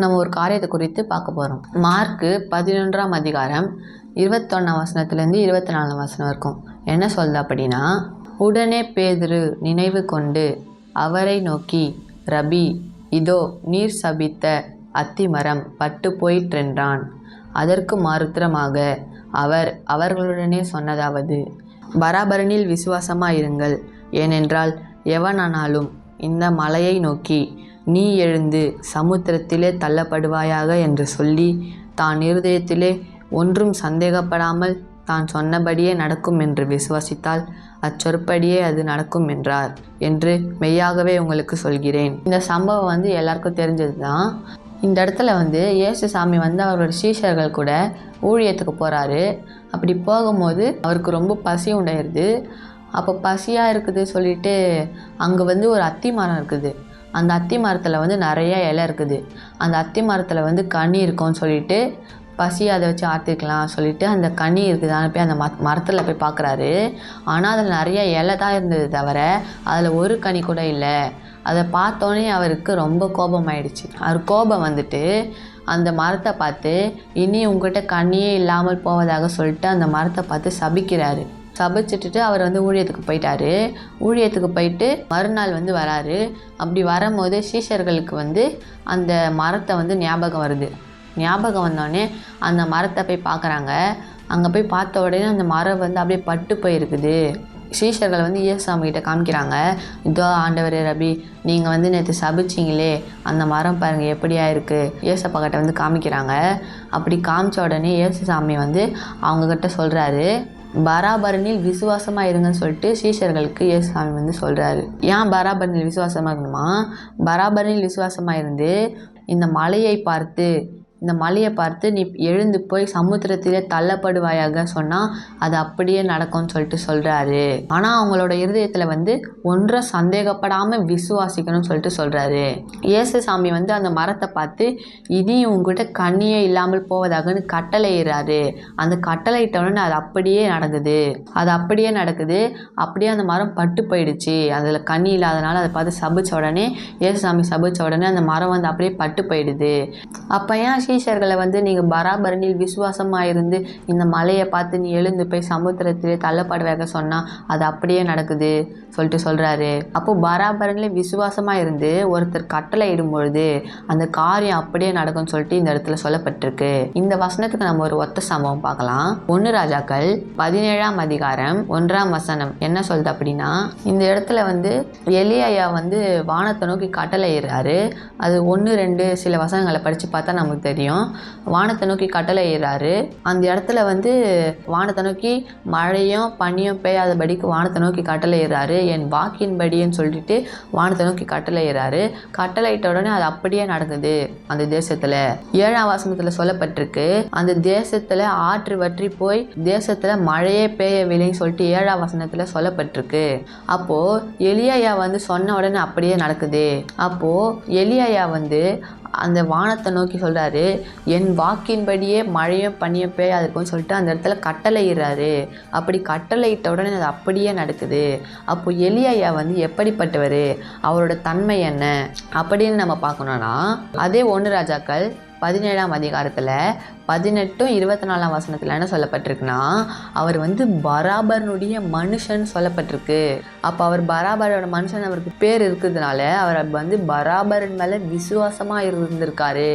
நம்ம ஒரு காரியத்தை குறித்து பார்க்க போகிறோம் மார்க்கு பதினொன்றாம் அதிகாரம் இருபத்தொன்னாம் வசனத்துலேருந்து இருபத்தி நாலாம் வசனம் இருக்கும். என்ன சொல்லுது அப்படின்னா உடனே பேதுரு நினைவு கொண்டு அவரை நோக்கி ரபி இதோ நீர் சபித்த அத்திமரம் பட்டு போயிற்றென்றான். அதற்கு மாறுத்திரமாக அவர் அவர்களுடனே சொன்னதாவது பராபரனில் விசுவாசமாயிருங்கள். ஏனென்றால் எவனானாலும் இந்த மலையை நோக்கி நீ எழுந்து சமுத்திரத்திலே தள்ளப்படுவாயாக என்று சொல்லி தான் இருதயத்திலே ஒன்றும் சந்தேகப்படாமல் தான் சொன்னபடியே நடக்கும் என்று விசுவாசித்தால் அச்சொற்படியே அது நடக்கும் என்றார் என்று மெய்யாகவே உங்களுக்கு சொல்கிறேன். இந்த சம்பவம் வந்து எல்லாருக்கும் தெரிஞ்சது தான் இந்த இடத்துல வந்து இயேசு சாமி வந்து அவரோட சீஷர்கள் கூட ஊழியத்துக்கு போகிறாரு அப்படி போகும்போது அவருக்கு ரொம்ப பசி உண்டாயிருது. அப்போ பசியாக இருக்குது சொல்லிட்டு அங்கே வந்து ஒரு அத்தி மரம் இருக்குது. அந்த அத்தி மரத்தில் வந்து நிறைய இலை இருக்குது. அந்த அத்தி மரத்தில் வந்து கனி இருக்கும்னு சொல்லிட்டு பசி அதை வச்சு ஆற்றிக்கலாம் சொல்லிட்டு அந்த கனி இருக்குதான்னு போய் அந்த மத் மரத்தில் போய் பார்க்குறாரு ஆனால் அதில் நிறைய இலை தான் இருந்தது தவிர அதில் ஒரு கனி கூட இல்லை. அதை பார்த்தோன்னே அவருக்கு ரொம்ப கோபமாயிடுச்சு. அவர் கோபம் வந்துட்டு அந்த மரத்தை பார்த்து இனி உங்ககிட்ட கண்ணியே இல்லாமல் போவதாக சொல்லிட்டு அந்த மரத்தை பார்த்து சபிக்கிறாரு. சபிச்சிட்டு அவர் வந்து ஊழியத்துக்கு போயிட்டாரு. ஊழியத்துக்கு போயிட்டு மறுநாள் வந்து வராரு. அப்படி வரும்போது சீஷர்களுக்கு வந்து அந்த மரத்தை வந்து ஞாபகம் வருது. ஞாபகம் வந்தோடனே அந்த மரத்தை போய் பார்க்குறாங்க. அங்கே போய் பார்த்த உடனே அந்த மரம் வந்து அப்படியே பட்டு போயிருக்குது. ஸ்ரீஷர்கள் வந்து இயேசுசாமி கிட்டே காமிக்கிறாங்க. இதோ ஆண்டவரே ரபி நீங்கள் வந்து நேற்று சபிச்சிங்களே. அந்த மரம் பாருங்கள் எப்படியா இருக்குது இயேசப்பா கிட்ட வந்து காமிக்கிறாங்க. அப்படி காமிச்ச உடனே இயேசுசாமி வந்து அவங்கக்கிட்ட சொல்கிறாரு பராபரனில் விசுவாசமாக இருங்கன்னு சொல்லிட்டு சீஷர்களுக்கு இயேசுசாமி வந்து சொல்கிறாரு ஏன் பராபரனில் விசுவாசமாக இருக்கணுமா பராபரனில் விசுவாசமாக இருந்து இந்த மலையை பார்த்து இந்த மலையை பார்த்து நீ எழுந்து போய் சமுத்திரத்திலே தள்ளப்படுவாயாக சொன்னால் அது அப்படியே நடக்கும்னு சொல்லிட்டு சொல்கிறாரு ஆனால் அவங்களோட இருதயத்தில் வந்து ஒன்றை சந்தேகப்படாமல் விசுவாசிக்கணும்னு சொல்லிட்டு சொல்கிறாரு இயேசு சாமி வந்து அந்த மரத்தை பார்த்து இனி உங்ககிட்ட கண்ணியே இல்லாமல் போவதாகன்னு கட்டளையிடுறாரு. அந்த கட்டளையிட்டவுடனே அது அப்படியே நடக்குது அது அப்படியே நடக்குது. அப்படியே அந்த மரம் பட்டு போயிடுச்சு. அதில் கண்ணி இல்லாதனால அதை பார்த்து சபிச்ச உடனே இயேசு சாமி சபிச்ச உடனே அந்த மரம் வந்து அப்படியே பட்டு போயிடுது. அப்போ ஏன் சீஷர்களை வந்து நீங்கள் பராபரனில் விசுவாசமாக இருந்து இந்த மலையை பார்த்து நீ எழுந்து போய் சமுத்திரத்திலே தள்ளப்படுவாக சொன்னால் அது அப்படியே நடக்குது சொல்லிட்டு சொல்கிறாரு அப்போது பராபரனில் விசுவாசமாக இருந்து ஒருத்தர் கட்டளை இடும்பொழுது அந்த காரியம் அப்படியே நடக்கும்னு சொல்லிட்டு இந்த இடத்துல சொல்லப்பட்டிருக்கு. இந்த வசனத்துக்கு நம்ம ஒரு ஒத்த சம்பவம் பார்க்கலாம். ஒன்று ராஜாக்கள் பதினேழாம் அதிகாரம் ஒன்றாம் வசனம் என்ன சொல்லுது அப்படின்னா இந்த இடத்துல வந்து எலியா வந்து வானத்தை நோக்கி கட்டளை கட்டளையிடுறாரு. அது ஒன்று ரெண்டு சில வசனங்களை படித்து பார்த்தா நமக்கு தெரியும். வானத்தை நோக்கி கட்டளை கட்டளையிடுறாரு அந்த இடத்துல வந்து வானத்தை நோக்கி மழையும் பனியும் பெய்யாதபடிக்கு வானத்தை நோக்கி கட்டளையிடுறாரு என் வாக்கின்படின்னு சொல்லிட்டு வானத்தை நோக்கி கட்டளையிடுறாரு கட்டளையிட்ட உடனே அது அப்படியே நடந்தது அந்த தேசத்தில். ஏழாம் வசனத்தில் சொல்லப்பட்டிருக்கு. அந்த தேசத்தில் ஆற்று வற்றி போய் தேசத்தில் மழையே பெய்யவில்லைன்னு சொல்லிட்டு ஏழாம் வசனத்தில் சொல்லப்பட்டிருக்கு. அப்போது எலியாயா வந்து சொன்ன உடனே அப்படியே நடக்குது. அப்போது எலியாயா வந்து அந்த வானத்தை நோக்கி சொல்கிறாரு என் வாக்கின்படியே மழையும் பனியும் பெய்யா இருக்கும்னு சொல்லிட்டு அந்த இடத்துல கட்டளையிடுறாரு. அப்படி கட்டளையிட்ட உடனே அது அப்படியே நடக்குது. அப்போ எலியாயா வந்து எப்படிப்பட்டவர்? அவரோட தன்மை என்ன? அப்படின்னு நம்ம பார்க்கணுன்னா அதே ஒன்று ராஜாக்கள் பதினேழாம் அதிகாரத்தில் பதினெட்டும் இருபத்தி நாலாம் வசனத்தில் என்ன சொல்லப்பட்டிருக்குன்னா அவர் வந்து பராபரனுடைய மனுஷன் சொல்லப்பட்டிருக்கு. அப்போ அவர் பராபரோட மனுஷன் அவருக்கு பேர் இருக்கிறதுனால அவர் வந்து பராபரன் மேலே விசுவாசமாக இருந்திருக்காரு.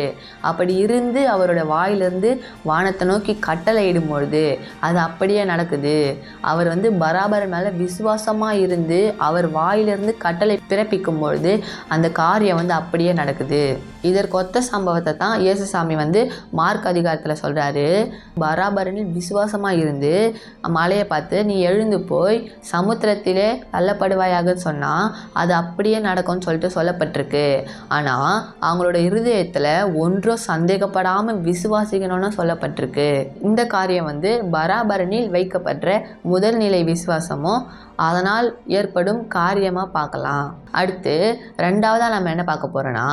அப்படி இருந்து அவரோட வாயிலிருந்து வானத்தை நோக்கி கட்டளை இடும்பொழுது அது அப்படியே நடக்குது. அவர் வந்து பராபரன் மேலே விசுவாசமாக இருந்து அவர் வாயிலிருந்து கட்டளை பிறப்பிக்கும் பொழுது அந்த காரியம் வந்து அப்படியே நடக்குது. இதற்கு ஒத்த சம்பவத்தை தான் இயேசுசாமி வந்து மார்க் அதிகாரத்தில் சொல்கிறாரு பராபரனில் விசுவாசமாக இருந்து மலையை பார்த்து நீ எழுந்து போய் சமுத்திரத்திலே தள்ளப்படுவாயாக சொன்னால் அது அப்படியே நடக்கும்னு சொல்லிட்டு சொல்லப்பட்டிருக்கு. ஆனால் அவங்களோட இருதயத்தில் ஒன்றும் சந்தேகப்படாமல் விசுவாசிக்கணும்னு சொல்லப்பட்டிருக்கு. இந்த காரியம் வந்து பராபரனில் வைக்கப்படுற முதல்நிலை விசுவாசமும் அதனால் ஏற்படும் காரியமாக பார்க்கலாம். அடுத்து ரெண்டாவதாக நம்ம என்ன பார்க்க போகிறோன்னா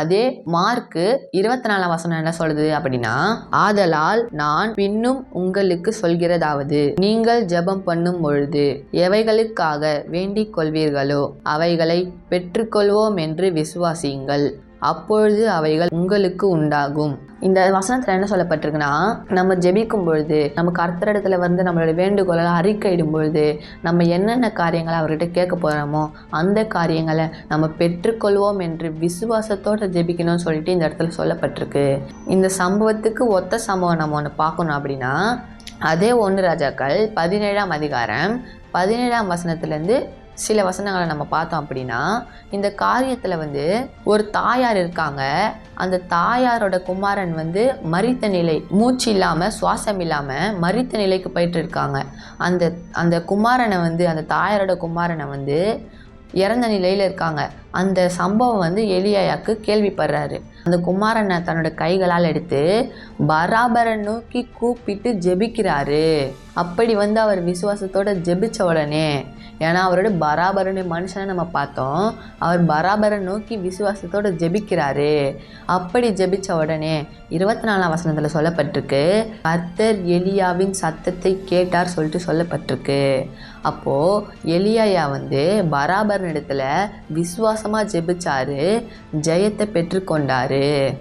அதே மார்க்கு இருபத்தி நாலாம் வசனம் என்ன சொல்லுது அப்படின்னா ஆதலால் நான் பின்னும் உங்களுக்கு சொல்கிறதாவது. நீங்கள் ஜெபம் பண்ணும் பொழுது எவைகளுக்காக வேண்டிக் கொள்வீர்களோ அவைகளை பெற்றுக்கொள்வோம் என்று விசுவாசியுங்கள். அப்பொழுது அவைகள் உங்களுக்கு உண்டாகும். இந்த வசனத்தில் என்ன சொல்லப்பட்டிருக்குன்னா நம்ம ஜெபிக்கும் பொழுது நம்ம கர்த்தரிடத்துல வந்து நம்மளோட வேண்டுகோளை அறிக்கையிடும் பொழுது நம்ம என்னென்ன காரியங்களை அவர்கிட்ட கேட்க போகிறோமோ அந்த காரியங்களை நம்ம பெற்றுக்கொள்வோம் என்று விசுவாசத்தோடு ஜெபிக்கணும்னு சொல்லிட்டு இந்த இடத்துல சொல்லப்பட்டிருக்கு. இந்த சம்பவத்துக்கு ஒத்த சம்பவம் நம்ம ஒன்று பார்க்கணும் அப்படின்னா அதே ஒன்று ராஜாக்கள் பதினேழாம் அதிகாரம் பதினேழாம் வசனத்துலேருந்து சில வசனங்களை நம்ம பார்த்தோம் அப்படின்னா இந்த காரியத்தில் வந்து ஒரு தாயார் இருக்காங்க. அந்த தாயாரோட குமாரன் வந்து மரித்த நிலை மூச்சு இல்லாமல் சுவாசம் இல்லாமல் மரித்த நிலைக்கு போயிட்டு இருக்காங்க. அந்த அந்த குமாரனை வந்து அந்த தாயாரோட குமாரனை வந்து இறந்த நிலையில் இருக்காங்க. அந்த சம்பவம் வந்து எலியாயாக்கு கேள்விப்படுறாரு. அந்த குமாரனை தன்னோட கைகளால் எடுத்து பராபரை நோக்கி கூப்பிட்டு ஜெபிக்கிறாரு. அப்படி வந்து அவர் விசுவாசத்தோட ஜெபிச்ச உடனே ஏன்னா அவரோட பராபரனு மனுஷனை நம்ம பார்த்தோம். அவர் பராபரை நோக்கி விசுவாசத்தோடு ஜெபிக்கிறாரு. அப்படி ஜெபிச்ச உடனே இருபத்தி நாலாம் வசனத்தில் சொல்லப்பட்டிருக்கு கர்த்தர் எலியாவின் சத்தத்தை கேட்டார் சொல்லிட்டு சொல்லப்பட்டிருக்கு. அப்போது எலியாயா வந்து பராபரன் இடத்துல விசுவாசமாக ஜெபிச்சாரு ஜெயத்தை பெற்றுக்கொண்டாரு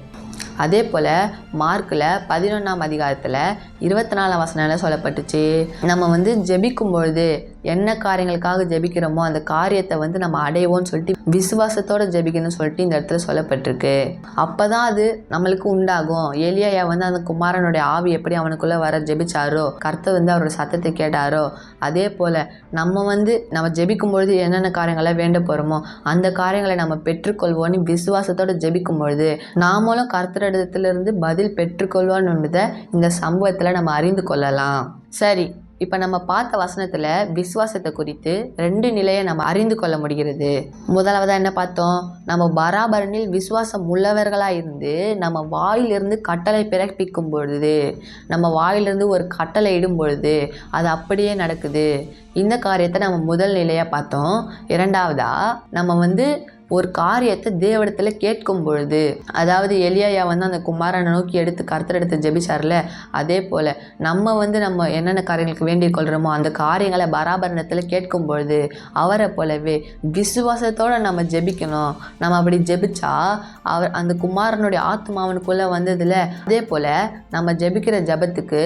அதே போல் மார்க்கில் பதினொன்றாம் அதிகாரத்தில் இருபத்தி நாலாம் வசனால சொல்லப்பட்டுச்சு. நம்ம வந்து ஜெபிக்கும் பொழுது என்ன காரியங்களுக்காக ஜெபிக்கிறோமோ அந்த காரியத்தை வந்து நம்ம அடைவோம்னு சொல்லிட்டு விசுவாசத்தோட ஜெபிக்கணும்னு சொல்லிட்டு இந்த இடத்துல சொல்லப்பட்டிருக்கு. அப்போ தான் அது நம்மளுக்கு உண்டாகும். எலியாயா வந்து அந்த குமாரனுடைய ஆவி எப்படி அவனுக்குள்ளே வர ஜெபிச்சாரோ கர்த்த வந்து அவரோட சத்தத்தை கேட்டாரோ அதே போல் நம்ம வந்து நம்ம ஜெபிக்கும் பொழுது என்னென்ன காரியங்களை வேண்ட போகிறோமோ அந்த காரியங்களை நம்ம பெற்றுக்கொள்வோன்னு விசுவாசத்தோட ஜெபிக்கும் பொழுது நாமளும் கர்த்தரிடத்திலிருந்து பதில் பெற்றுக்கொள்வோன்னு என்பதை இந்த சம்பவத்தில் நம்ம அறிந்து கொள்ளலாம். சரி இப்போ நம்ம பார்த்த வசனத்தில் விசுவாசத்தை குறித்து ரெண்டு நிலையை நம்ம அறிந்து கொள்ள முடிகிறது. முதலாவதாக என்ன பார்த்தோம்? நம்ம பராபரனில் விசுவாசம் உள்ளவர்களாக இருந்து நம்ம வாயிலிருந்து கட்டளை பிறப்பிக்கும் பொழுது நம்ம வாயிலிருந்து ஒரு கட்டளை இடும் பொழுது அது அப்படியே நடக்குது. இந்த காரியத்தை நம்ம முதல் நிலையாக பார்த்தோம். இரண்டாவதாக நம்ம வந்து ஒரு காரியத்தை தேவடத்தில் கேட்கும் பொழுது அதாவது எலியாயா வந்து அந்த குமாரனை நோக்கி எடுத்து கருத்தர் எடுத்து ஜெபிச்சார்ல அதே போல் நம்ம வந்து நம்ம என்னென்ன காரியங்களுக்கு வேண்டிக் கொள்கிறோமோ அந்த காரியங்களை பராபரணத்தில் கேட்கும் பொழுது அவரை போலவே விசுவாசத்தோடு நம்ம ஜெபிக்கணும். நம்ம அப்படி ஜெபிச்சா அவர் அந்த குமாரனுடைய ஆத்மாவனுக்குள்ளே வந்ததில் அதே போல் நம்ம ஜெபிக்கிற ஜெபத்துக்கு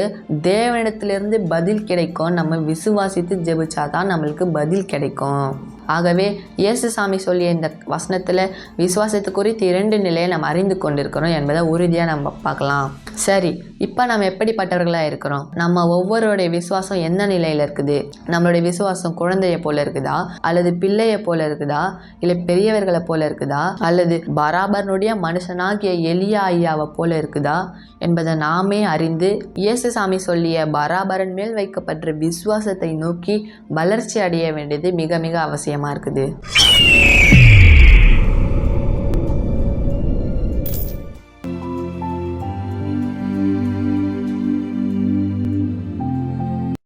தேவனிடத்திலிருந்து பதில் கிடைக்கும். நம்ம விசுவாசித்து ஜெபிச்சா தான் நம்மளுக்கு பதில் கிடைக்கும். ஆகவே இயேசு சாமி சொல்லிய இந்த வசனத்தில் விசுவாசத்து குறித்து இரண்டு நிலையை நம்ம அறிந்து கொண்டிருக்கிறோம் என்பதை உறுதியாக நம்ம பார்க்கலாம். சரி இப்போ நம்ம எப்படிப்பட்டவர்களாக இருக்கிறோம்? நம்ம ஒவ்வொருடைய விசுவாசம் எந்த நிலையில் இருக்குது? நம்மளுடைய விசுவாசம் குழந்தையை போல இருக்குதா? அல்லது பிள்ளையை போல இருக்குதா? இல்லை பெரியவர்களை போல இருக்குதா? அல்லது பராபரனுடைய மனுஷனாகிய எளியா ஐயாவை போல இருக்குதா? என்பதை நாமே அறிந்து இயேசு சாமி சொல்லிய பராபரன் மேல் வைக்கப்பட்ட விசுவாசத்தை நோக்கி வளர்ச்சி அடைய வேண்டியது மிக மிக அவசியமாக இருக்குது.